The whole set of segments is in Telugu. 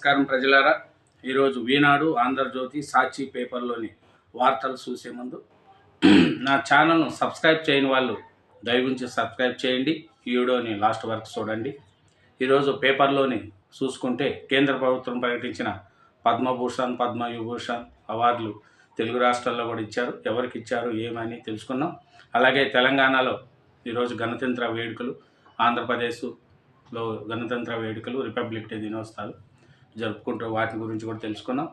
నమస్కారం ప్రజలారా. ఈరోజు ఈనాడు ఆంధ్రజ్యోతి సాక్షి పేపర్లోని వార్తలు చూసే ముందు నా ఛానల్ను సబ్స్క్రైబ్ చేయని వాళ్ళు దయవుంచి సబ్స్క్రైబ్ చేయండి. ఈ వీడియోని లాస్ట్ వరకు చూడండి. ఈరోజు పేపర్లోని చూసుకుంటే కేంద్ర ప్రభుత్వం ప్రకటించిన పద్మభూషణ్ పద్మవిభూషణ్ అవార్డులు తెలుగు రాష్ట్రాల్లో కూడా ఇచ్చారు. ఎవరికి ఇచ్చారు ఏమని తెలుసుకున్నాం. అలాగే తెలంగాణలో ఈరోజు గణతంత్ర వేడుకలు ఆంధ్రప్రదేశ్లో గణతంత్ర వేడుకలు రిపబ్లిక్ డే దినోత్సవాలు. జరుపుకుంటూ వాటి గురించి కూడా తెలుసుకున్నాం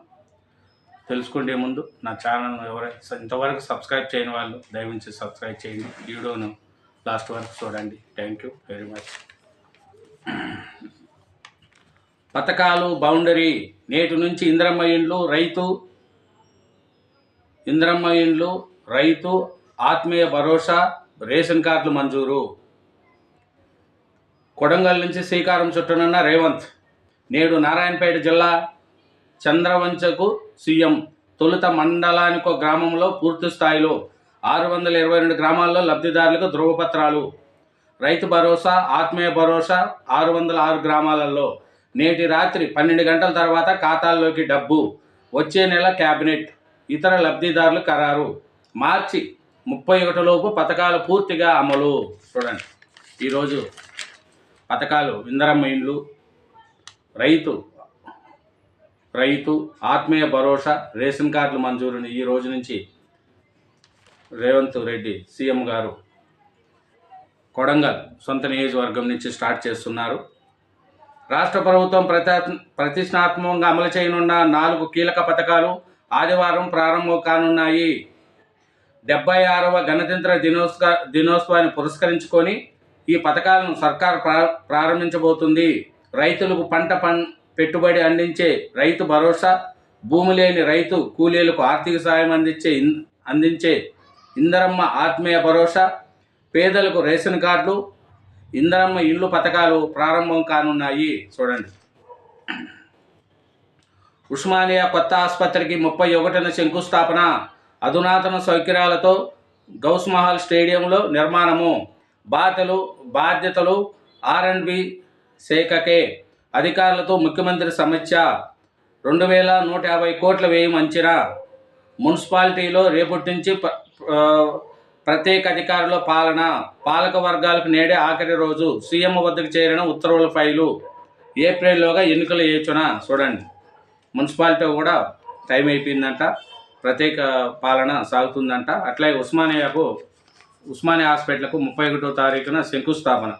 తెలుసుకుంటే ముందు నా ఛానల్ ఎవరైతే ఇంతవరకు సబ్స్క్రైబ్ చేయని వాళ్ళు దయవించి సబ్స్క్రైబ్ చేయండి. వీడియోను లాస్ట్ వరకు చూడండి. Thank you very much. పథకాలు బౌండరీ నేటి నుంచి ఇంద్రమ్మ ఇండ్లు రైతు ఇంద్రమ్మ ఇండ్లు రైతు ఆత్మీయ భరోసా రేషన్ కార్డులు మంజూరు. కొడంగల్ నుంచి శ్రీకారం చుట్టనున్న రేవంత్ నేడు నారాయణపేట జిల్లా చంద్రవంచకు సీఎం తొలుత మండలానికో గ్రామంలో పూర్తి స్థాయిలో ఆరు వందల ఇరవై రెండు గ్రామాల్లో లబ్ధిదారులకు ధృవపత్రాలు. రైతు భరోసా ఆత్మీయ భరోసా ఆరు వందల ఆరు గ్రామాలలో నేటి రాత్రి పన్నెండు గంటల తర్వాత ఖాతాల్లోకి డబ్బు వచ్చే నెల క్యాబినెట్ ఇతర లబ్ధిదారులు ఖరారు. మార్చి ముప్పై ఒకటిలోపు పథకాలు పూర్తిగా అమలు. చూడండి. ఈరోజు పథకాలు ఇందరమ్మ ఇండ్లు రైతు రైతు ఆత్మీయ భరోసా రేషన్ కార్డులు మంజూరుని ఈ రోజు నుంచి రేవంత్ రెడ్డి సీఎం గారు కొడంగల్ సొంత నియోజకవర్గం నుంచి స్టార్ట్ చేస్తున్నారు. రాష్ట్ర ప్రభుత్వం ప్రతి ప్రతిష్టాత్మకంగా అమలు చేయనున్న నాలుగు కీలక పథకాలు ఆదివారం ప్రారంభం కానున్నాయి. డెబ్బై ఆరవ గణతంత్ర దినోత్సవ దినోత్సవాన్ని పురస్కరించుకొని ఈ పథకాలను సర్కార్ ప్రా ప్రారంభించబోతుంది. రైతులకు పంట పం పెట్టుబడి అందించే రైతు భరోసా భూమి లేని రైతు కూలీలకు ఆర్థిక సాయం అందించే ఇన్- అందించే ఇందరమ్మ ఆత్మీయ భరోసా పేదలకు రేషన్ కార్డులు ఇందరమ్మ ఇళ్ళు పథకాలు ప్రారంభం కానున్నాయి. చూడండి. ఉస్మానియా కొత్త ఆసుపత్రికి ముప్పై ఒకటిన శంకుస్థాపన అధునాతన సౌకర్యాలతో గౌస్ మహల్ స్టేడియంలో నిర్మాణము. బాధ్యతలు బాధ్యతలు ఆర్ అండ్ బి శాఖకే అధికారులతో ముఖ్యమంత్రి సమీక్ష. రెండు వేల నూట యాభై కోట్ల వ్యయం అంచనా. మున్సిపాలిటీలో రేపటి నుంచి ప్రత్యేక అధికారుల పాలన. పాలక వర్గాలకు నేడే ఆఖరి రోజు సీఎం వద్దకు చేరిన ఉత్తర్వుల ఫైలు. ఏప్రిల్లోగా ఎన్నికలు వేయచున చూడండి. మున్సిపాలిటీ కూడా టైం అయిపోయిందంట. ప్రత్యేక పాలన సాగుతుందంట. అట్లాగే ఉస్మానియాకు ఉస్మానియా హాస్పిటల్కు ముప్పై ఒకటో తారీఖున శంకుస్థాపన.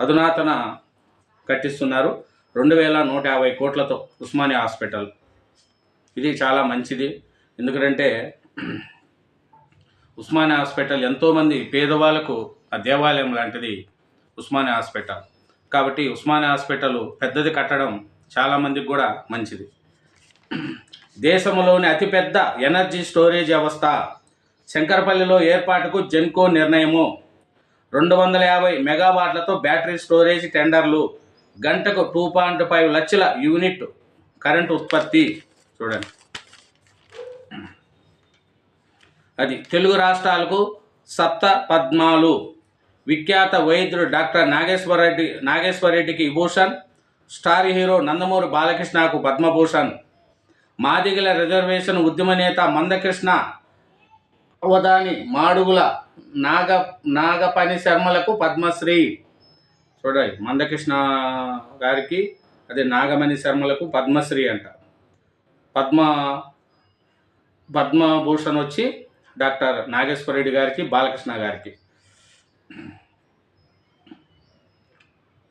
అధునాతన కట్టిస్తున్నారు. రెండు వేల నూట యాభై కోట్లతో ఉస్మానియా హాస్పిటల్. ఇది చాలా మంచిది. ఎందుకంటే ఉస్మానియా హాస్పిటల్ ఎంతోమంది పేదవాళ్ళకు ఆ దేవాలయం లాంటిది ఉస్మానియా హాస్పిటల్. కాబట్టి ఉస్మానియా హాస్పిటల్ పెద్దది కట్టడం చాలామందికి కూడా మంచిది. దేశంలోని అతిపెద్ద ఎనర్జీ స్టోరేజ్ వ్యవస్థ శంకరపల్లిలో ఏర్పాటుకు జెన్కో నిర్ణయము రెండు వందల యాభై మెగావాట్లతో బ్యాటరీ స్టోరేజ్ టెండర్లు. గంటకు టూ పాయింట్ ఫైవ్ లక్షల యూనిట్ కరెంటు ఉత్పత్తి. చూడండి. అది తెలుగు రాష్ట్రాలకు సప్త పద్మాలు. విఖ్యాత వైద్యుడు డాక్టర్ నాగేశ్వర రెడ్డి నాగేశ్వర రెడ్డికి విభూషణ్. స్టార్ హీరో నందమూరి బాలకృష్ణకు పద్మభూషణ్. మాదిగల రిజర్వేషన్ ఉద్యమ నేత మందకృష్ణ. అవధాని మాడుగుల నాగ నాగపని శర్మలకు పద్మశ్రీ. చూడండి మందకృష్ణ గారికి అదే నాగమణి శర్మలకు పద్మశ్రీ అంట. పద్మ పద్మభూషణ్ వచ్చి డాక్టర్ నాగేశ్వరరెడ్డి గారికి బాలకృష్ణ గారికి.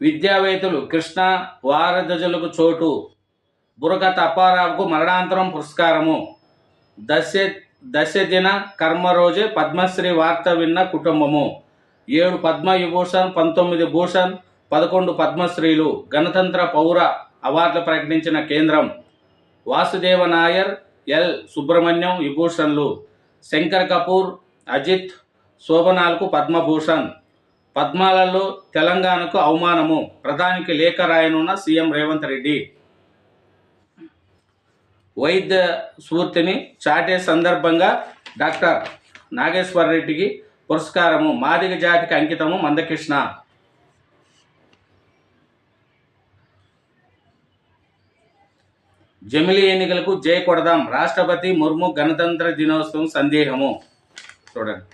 విద్యావేత్తలు కృష్ణ వారధజులకు చోటు. బురకథ అప్పారావుకు మరణాంతరం పురస్కారము. దశ దశదిన కర్మ రోజే పద్మశ్రీ వార్త విన్న కుటుంబము. ఏడు పద్మ విభూషణ్ పంతొమ్మిది భూషణ్ పదకొండు పద్మశ్రీలు గణతంత్ర పౌర అవార్డులు ప్రకటించిన కేంద్రం. వాసుదేవ నాయర్ ఎల్. సుబ్రహ్మణ్యం విభూషణ్లు. శంకర్ కపూర్ అజిత్ శోభనాలకు పద్మభూషణ్. పద్మాలలో తెలంగాణకు అవమానము. ప్రధానికి లేఖ రాయనున్న సీఎం రేవంత్ రెడ్డి. వైద్య స్ఫూర్తిని చాటే సందర్భంగా డాక్టర్ నాగేశ్వర రెడ్డికి పురస్కారము మాదిగ జాతికి అంకితము మందకృష్ణ. జమిలి ఎన్నికలకు జై కొడదాం. రాష్ట్రపతి ముర్ము గణతంత్ర దినోత్సవం సందేహము. చూడండి.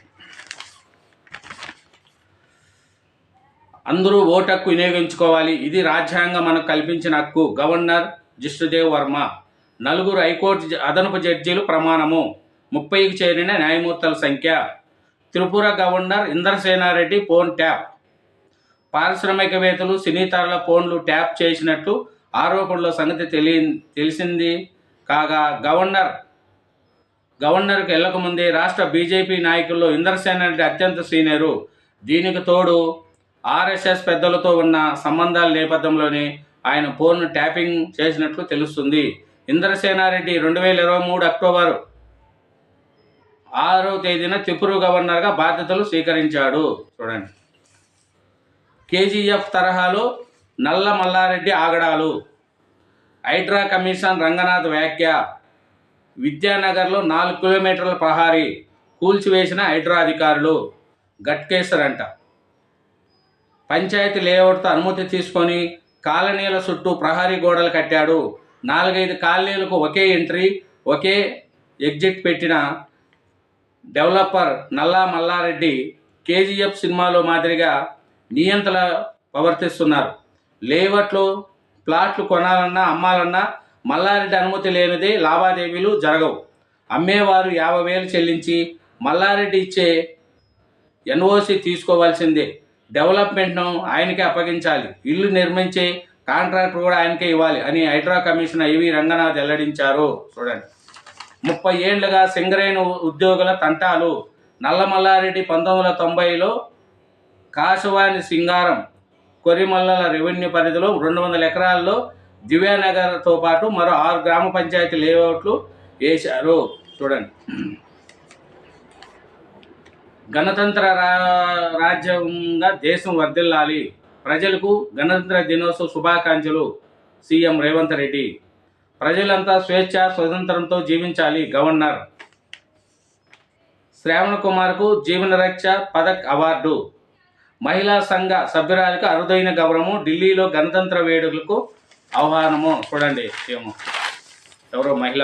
అందరూ ఓటు హక్కు వినియోగించుకోవాలి. ఇది రాజ్యాంగం మనకు కల్పించిన హక్కు. గవర్నర్ జిష్ణుదేవ్ వర్మ. నలుగురు హైకోర్టు జ- అదనపు జడ్జీలు ప్రమాణము. ముప్పైకి చేరిన న్యాయమూర్తుల సంఖ్య. Tripura governor Indrasena Reddy phone tap. పారిశ్రామికవేత్తలు సినీతారుల ఫోన్లు ట్యాప్ చేసినట్లు ఆరోపణల సంగతి తెలియ తెలిసింది కాగా గవర్నర్ గవర్నర్కు వెళ్ళకముందే రాష్ట్ర బీజేపీ నాయకుల్లో ఇంద్రసేన రెడ్డి అత్యంత సీనియరు. దీనికి తోడు ఆర్ఎస్ఎస్ పెద్దలతో ఉన్న సంబంధాల నేపథ్యంలోనే ఆయన ఫోన్ను ట్యాపింగ్ చేసినట్లు తెలుస్తుంది. ఇంద్రసేనారెడ్డి రెండు వేల ఇరవై మూడు అక్టోబర్ ఆరో తేదీన త్రిపుర గవర్నర్గా బాధ్యతలు స్వీకరించాడు. చూడండి. కేజీఎఫ్ తరహాలో నల్ల మల్లారెడ్డి ఆగడాలు. హైడ్రా కమిషన్ రంగనాథ్ వ్యాఖ్య. విద్యానగర్లో నాలుగు కిలోమీటర్ల ప్రహారీ కూల్చివేసిన హైడ్రా అధికారులు. గట్కేసర్ అంట పంచాయతీ లేఅవుట్తో అనుమతి తీసుకొని కాలనీల చుట్టూ ప్రహారీ గోడలు కట్టాడు. నాలుగైదు కాలనీలకు ఒకే ఎంట్రీ ఒకే ఎగ్జిట్ పెట్టిన డెవలపర్ నల్లా మల్లారెడ్డి కేజీఎఫ్ సినిమాలో మాదిరిగా నియంత్రణ ప్రవర్తిస్తున్నారు. లేవట్లు ప్లాట్లు కొనాలన్నా అమ్మాలన్నా మల్లారెడ్డి అనుమతి లేనిదే లావాదేవీలు జరగవు. అమ్మేవారు యాభై వేలు చెల్లించి మల్లారెడ్డి ఇచ్చే ఎన్ఓసి తీసుకోవాల్సిందే. డెవలప్మెంట్ను ఆయనకే అప్పగించాలి. ఇల్లు నిర్మించే కాంట్రాక్ట్ కూడా ఆయనకే ఇవ్వాలి అని హైడ్రా కమిషనర్ ఐవి రంగనాథ్ వెల్లడించారు. చూడండి. ముప్పై ఏళ్ళుగా సింగరేణ్ ఉద్యోగుల తంటాలు. నల్లమల్లారెడ్డి పంతొమ్మిది వందల తొంభైలో కాశవాని సింగారం కొరిమల్లల రెవెన్యూ పరిధిలో రెండు వందల ఎకరాల్లో దివ్యానగర్తో పాటు మరో ఆరు గ్రామ పంచాయతీ లేఅవుట్లు వేశారు. చూడండి. గణతంత్ర రాజ్యంగా దేశం వర్ధిల్లాలి. ప్రజలకు గణతంత్ర దినోత్సవ శుభాకాంక్షలు సీఎం రేవంత్ రెడ్డి. ప్రజలంతా స్వేచ్ఛ స్వతంత్రంతో జీవించాలి గవర్నర్. శ్రావణ కుమార్కు జీవన రక్ష పదక్ అవార్డు. మహిళా సంఘ సభ్యురాలకు అరుదైన గౌరవము. ఢిల్లీలో గణతంత్ర వేడుకలకు ఆహ్వానము. చూడండి ఏమో ఎవరో మహిళ.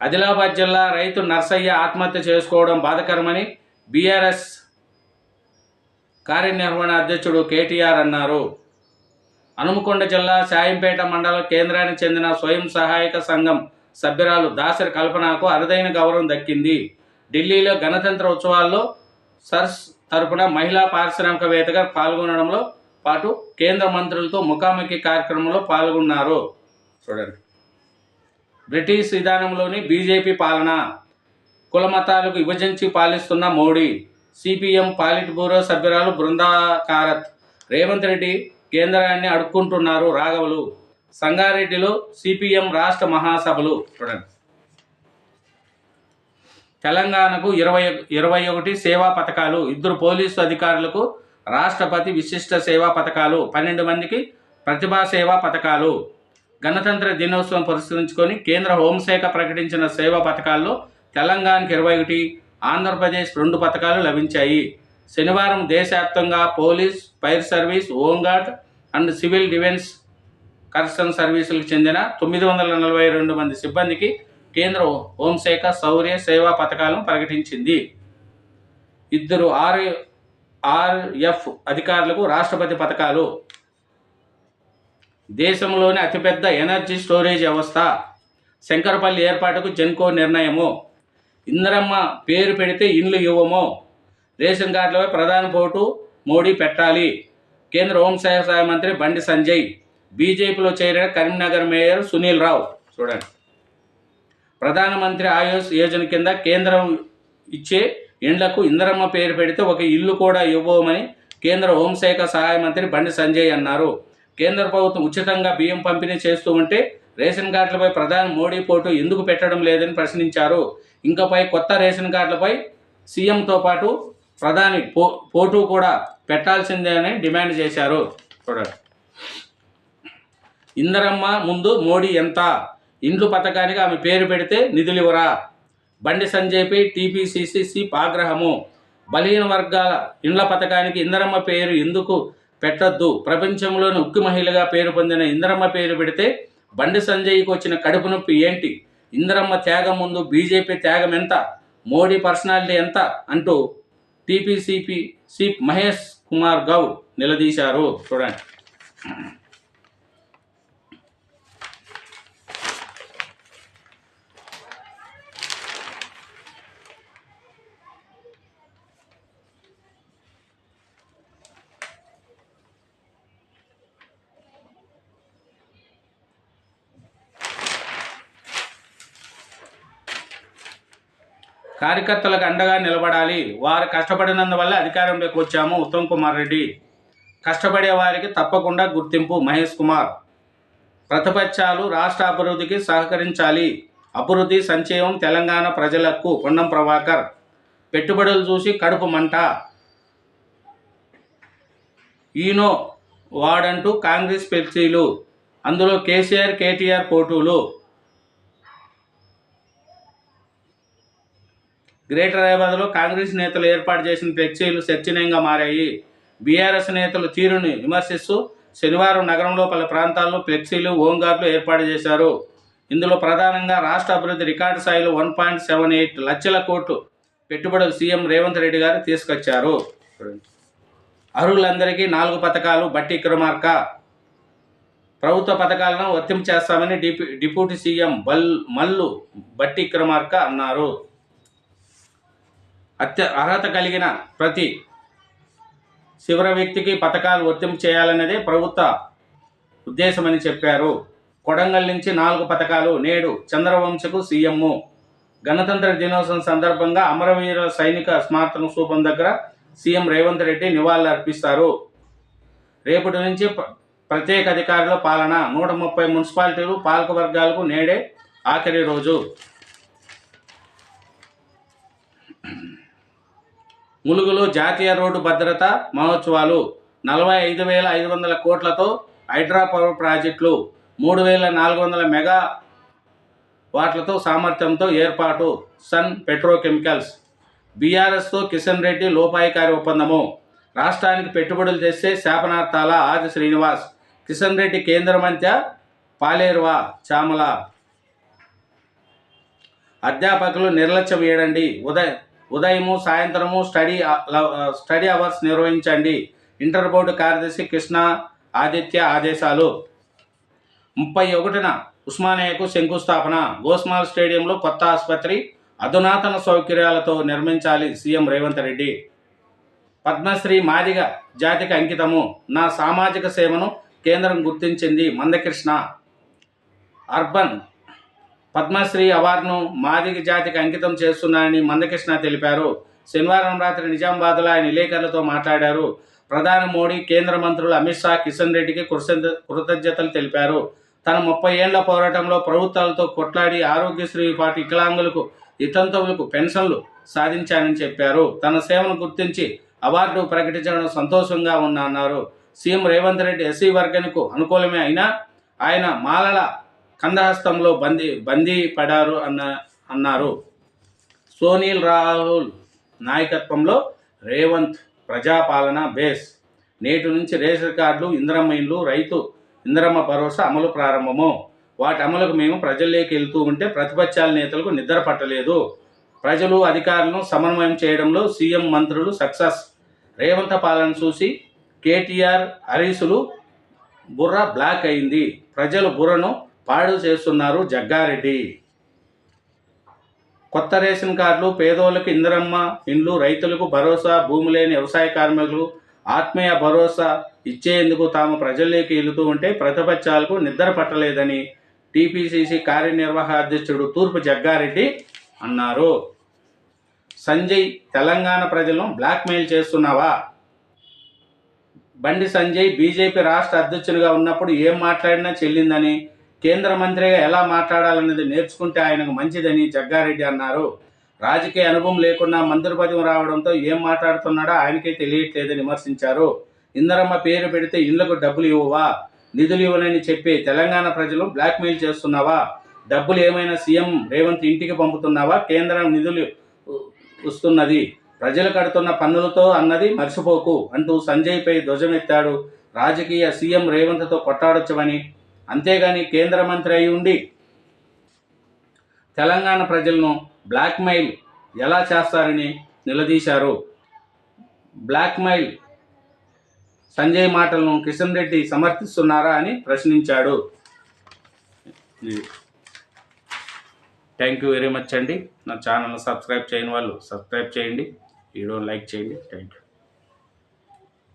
ఆదిలాబాద్ జిల్లా రైతు నర్సయ్య ఆత్మహత్య చేసుకోవడం బాధకరమని బీఆర్ఎస్ కార్యనిర్వహణ అధ్యక్షుడు కేటీఆర్ అన్నారు. హనుమకొండ జిల్లా సాయంపేట మండల కేంద్రానికి చెందిన స్వయం సహాయక సంఘం సభ్యురాలు దాసరి కల్పనకు అరుదైన గౌరవం దక్కింది. ఢిల్లీలో గణతంత్ర ఉత్సవాల్లో సర్స్ తరపున మహిళా పారిశ్రామికవేత్తగా పాల్గొనడంలో పాటు కేంద్ర మంత్రులతో ముఖాముఖి కార్యక్రమంలో పాల్గొన్నారు. చూడండి. బ్రిటిష్ విధానంలోని బీజేపీ పాలన కులమతాలకు విభజించి పాలిస్తున్న మోడీ సిపిఎం పాలిట్ బ్యూరో సభ్యురాలు బృందా కారత్ రేవంత్ రెడ్డి కేంద్రాన్ని అడుక్కుంటున్నారు రాఘవులు. సంగారెడ్డిలో సిపిఎం రాష్ట్ర మహాసభలు. చూడండి. తెలంగాణకు ఇరవై ఇరవై ఒకటి సేవా పథకాలు. ఇద్దరు పోలీసు అధికారులకు రాష్ట్రపతి విశిష్ట సేవా పథకాలు. పన్నెండు మందికి ప్రతిభా సేవా పథకాలు. గణతంత్ర దినోత్సవం పురస్కరించుకొని కేంద్ర హోంశాఖ ప్రకటించిన సేవా పథకాల్లో తెలంగాణకు ఇరవై ఒకటి ఆంధ్రప్రదేశ్ రెండు పథకాలు లభించాయి. శనివారం దేశవ్యాప్తంగా police fire service home guard and civil defence correction సర్వీసులకు చెందిన తొమ్మిది వందల నలభై రెండు మంది సిబ్బందికి కేంద్ర హోంశాఖ శౌర్య సేవా పథకాలను ప్రకటించింది. ఇద్దరు ఆర్ ఆర్ఎఫ్ అధికారులకు రాష్ట్రపతి పథకాలు. దేశంలోని అతిపెద్ద ఎనర్జీ స్టోరేజ్ వ్యవస్థ. శంకరపల్లి ఏర్పాటుకు జెన్కో నిర్ణయము. ఇందరమ్మ పేరు పెడితే ఇండ్లు ఇవ్వము. రేషన్ కార్డులపై ప్రధాన పోటు మోడీ పెట్టాలి. కేంద్ర హోంశాఖ సహాయ మంత్రి బండి సంజయ్ బీజేపీలో చేరిన కరీంనగర్ మేయర్ సునీల్ రావు. చూడండి. ప్రధానమంత్రి ఆయుష్ యోజన కింద కేంద్రం ఇచ్చే ఇండ్లకు ఇందరమ్మ పేరు పెడితే ఒక ఇల్లు కూడా ఇవ్వమని కేంద్ర హోంశాఖ సహాయ మంత్రి బండి సంజయ్ అన్నారు. కేంద్ర ప్రభుత్వం ఉచితంగా బియ్యం పంపిణీ చేస్తూ ఉంటే రేషన్ కార్డులపై ప్రధాని మోడీ పోటు ఎందుకు పెట్టడం లేదని ప్రశ్నించారు. ఇంకపై కొత్త రేషన్ కార్డులపై సీఎంతో పాటు ప్రధాని పో పోటు కూడా పెట్టాల్సిందే అని డిమాండ్ చేశారు. చూడండి. ఇందరమ్మ ముందు మోడీ ఎంత? ఇండ్లు పథకానికి ఆమె పేరు పెడితే నిధులు ఇవ్వరా? బండి సంజయ్పై టీపీసీసీ ఆగ్రహము. బలహీన వర్గాల ఇండ్ల పథకానికి ఇందరమ్మ పేరు ఎందుకు పెట్టొద్దు? ప్రపంచంలోని ఉక్కు మహిళగా పేరు పొందిన ఇందరమ్మ పేరు పెడితే బండి సంజయ్కి వచ్చిన కడుపు నొప్పి ఏంటి? ఇందిరమ్మ త్యాగం ముందు బీజేపీ త్యాగం ఎంత? మోడీ పర్సనాలిటీ ఎంత? అంటూ టీపీసీపీ చీఫ్ మహేష్ కుమార్ గౌడ్ నిలదీశారు. చూడండి. కార్యకర్తలకు అండగా నిలబడాలి. వారు కష్టపడినందువల్ల అధికారంలోకి వచ్చాము. ఉత్తమ్ కుమార్ రెడ్డి. కష్టపడే వారికి తప్పకుండా గుర్తింపు. మహేష్ కుమార్. ప్రతిపక్షాలు రాష్ట్ర అభివృద్ధికి సహకరించాలి. అభివృద్ధి సంక్షేమం తెలంగాణ ప్రజలకు. పొన్నం ప్రభాకర్. పెట్టుబడులు చూసి కడుపు మంట. ఈనో వాడంటూ కాంగ్రెస్ పెర్చీలు. అందులో కేసీఆర్ కేటీఆర్ పోటీలు గ్రేటర్ హైదరాబాద్లో కాంగ్రెస్ నేతలు ఏర్పాటు చేసిన ఫ్లెక్సీలు చర్చనీయంగా మారాయి. బీఆర్ఎస్ నేతలు తీరుని విమర్శిస్తూ శనివారం నగరంలో పలు ప్రాంతాల్లో ఫ్లెక్సీలు హోంగార్డులు ఏర్పాటు చేశారు. ఇందులో ప్రధానంగా రాష్ట్ర అభివృద్ధి రికార్డు స్థాయిలో వన్ పాయింట్ సెవెన్ ఎయిట్ లక్షల కోట్లు పెట్టుబడులు సీఎం రేవంత్ రెడ్డి గారు తీసుకొచ్చారు. అర్హులందరికీ నాలుగు పథకాలు బట్టి క్రమార్క. ప్రభుత్వ పథకాలను వర్తింపు చేస్తామని డిప్యూ డిప్యూటీ సీఎం బల్ మల్లు బట్టి క్రమార్క అన్నారు. అత్య అర్హత కలిగిన ప్రతి శివర వ్యక్తికి పథకాలు వర్తింపు చేయాలన్నదే ప్రభుత్వ ఉద్దేశమని చెప్పారు. కొడంగల్ నుంచి నాలుగు పథకాలు నేడు చంద్రవంశకు సీఎం గణతంత్ర దినోత్సవం సందర్భంగా అమరవీర సైనిక స్మారక స్థూపం దగ్గర సీఎం రేవంత్ రెడ్డి నివాళులు అర్పిస్తారు రేపటి నుంచి ప్రత్యేక అధికారుల పాలన. నూట ముప్పై మున్సిపాలిటీలు పాలక వర్గాలకు నేడే ఆఖరి రోజు. ములుగులో జాతీయ రోడ్డు భద్రత మహోత్సవాలు. నలభై ఐదు వేల ఐదు వందల కోట్లతో హైడ్రా పవర్ ప్రాజెక్టులు మూడు వేల నాలుగు వందల మెగా వాట్లతో సామర్థ్యంతో ఏర్పాటు. Sun petrochemicals. బీఆర్ఎస్తో కిషన్ రెడ్డి లోపాయికారి ఒప్పందము. రాష్ట్రానికి పెట్టుబడులు తెస్తే శాపనార్థాల ఆది శ్రీనివాస్. కిషన్ రెడ్డి కేంద్ర మధ్య పాలేరువా చామల. అధ్యాపకులు నిర్లక్ష్యం వేయడండి ఉదయం ఉదయము సాయంత్రము స్టడీ స్టడీ అవర్స్ నిర్వహించండి. ఇంటర్ బోర్డు కార్యదర్శి కృష్ణ ఆదిత్య ఆదేశాలు. ముప్పై ఒకటిన ఉస్మానియాకు శంకుస్థాపన. గోస్మాల్ స్టేడియంలో కొత్త ఆసుపత్రి అధునాతన సౌకర్యాలతో నిర్మించాలి సీఎం రేవంత్ రెడ్డి. పద్మశ్రీ మాదిగ జాతికి అంకితము. నా సామాజిక సేవను కేంద్రం గుర్తించింది మందకృష్ణ. అర్బన్ పద్మశ్రీ అవార్డును మాదిగ జాతికి అంకితం చేస్తున్నానని మందకృష్ణ తెలిపారు. శనివారం రాత్రి నిజామాబాద్లో ఆయన విలేకరులతో మాట్లాడారు. ప్రధాని మోడీ కేంద్ర మంత్రులు అమిత్ షా కిషన్ రెడ్డికి కృతజ్ఞతలు తెలిపారు. తన ముప్పై ఏళ్ళ పోరాటంలో ప్రభుత్వాలతో కొట్లాడి ఆరోగ్యశ్రీ పాటు వికలాంగులకు ఇతంతవులకు పెన్షన్లు సాధించానని చెప్పారు. తన సేవను గుర్తించి అవార్డు ప్రకటించడం సంతోషంగా ఉందన్నారు సీఎం రేవంత్ రెడ్డి ఎస్సీ వర్గానికి అనుకూలమే అయినా ఆయన మాలల కందహస్తంలో బందీ బందీ పడారు అన్న అన్నారు. సోనీల్ రాహుల్ నాయకత్వంలో రేవంత్ ప్రజాపాలన బేస్. నేటి నుంచి రేషన్ కార్డులు ఇందిరమ్మ ఇండ్లు రైతు ఇంద్రమ్మ భరోసా అమలు ప్రారంభము. వాటి అమలుకు మేము ప్రజల్లోకి వెళ్తూ ఉంటే ప్రతిపక్షాల నేతలకు నిద్ర పట్టలేదు. ప్రజలు అధికారులను సమన్వయం చేయడంలో సీఎం మంత్రులు సక్సెస్. రేవంత పాలన చూసి కేటీఆర్ హరీసులు బుర్ర బ్లాక్ అయింది. ప్రజలు బుర్రను పాడు చేస్తున్నారు జగ్గారెడ్డి. కొత్త రేషన్ కార్డులు పేదోళ్ళకి ఇందిరమ్మ ఇండ్లు రైతులకు భరోసా భూమి లేని వ్యవసాయ కార్మికులు ఆత్మీయ భరోసా ఇచ్చేందుకు తాము ప్రజల్లోకి వెళుతూ ఉంటే ప్రతిపక్షాలకు నిద్ర పట్టలేదని టీపీసీసీ కార్యనిర్వాహక అధ్యక్షుడు తూర్పు జగ్గారెడ్డి అన్నారు. సంజయ్ తెలంగాణ ప్రజలను బ్లాక్మెయిల్ చేస్తున్నావా? బండి సంజయ్ బీజేపీ రాష్ట్ర అధ్యక్షునిగా ఉన్నప్పుడు ఏం మాట్లాడినా చెల్లిందని కేంద్ర మంత్రిగా ఎలా మాట్లాడాలనేది నేర్చుకుంటే ఆయనకు మంచిదని జగ్గారెడ్డి అన్నారు. రాజకీయ అనుభవం లేకుండా మంత్రి పదవి రావడంతో ఏం మాట్లాడుతున్నాడో ఆయనకే తెలియట్లేదని విమర్శించారు. ఇందరమ్మ పేరు పెడితే ఇళ్ళకు డబ్బులు ఇవ్వవా? నిధులు ఇవ్వనని చెప్పి తెలంగాణ ప్రజలు బ్లాక్మెయిల్ చేస్తున్నావా? డబ్బులు ఏమైనా సీఎం రేవంత్ ఇంటికి పంపుతున్నావా? కేంద్రం నిధులు వస్తున్నది. ప్రజలు కడుతున్న పన్నులతో అన్నది మర్చిపోకు అంటూ సంజయ్పై ధ్వజమెత్తాడు. రాజకీయ సీఎం రేవంత్తో కొట్టాడొచ్చమని అంతేగాని కేంద్ర మంత్రి అయి ఉండి తెలంగాణ ప్రజలను బ్లాక్మెయిల్ ఎలా చేస్తారని నిలదీశారు. బ్లాక్మెయిల్ సంజయ్ మాటలను కిషన్ రెడ్డి సమర్థిస్తున్నారా అని ప్రశ్నించాడు. థ్యాంక్ యూ వెరీ మచ్ అండి. నా ఛానల్ సబ్స్క్రైబ్ చేయని వాళ్ళు సబ్స్క్రైబ్ చేయండి. వీడియో లైక్ చేయండి. Thank you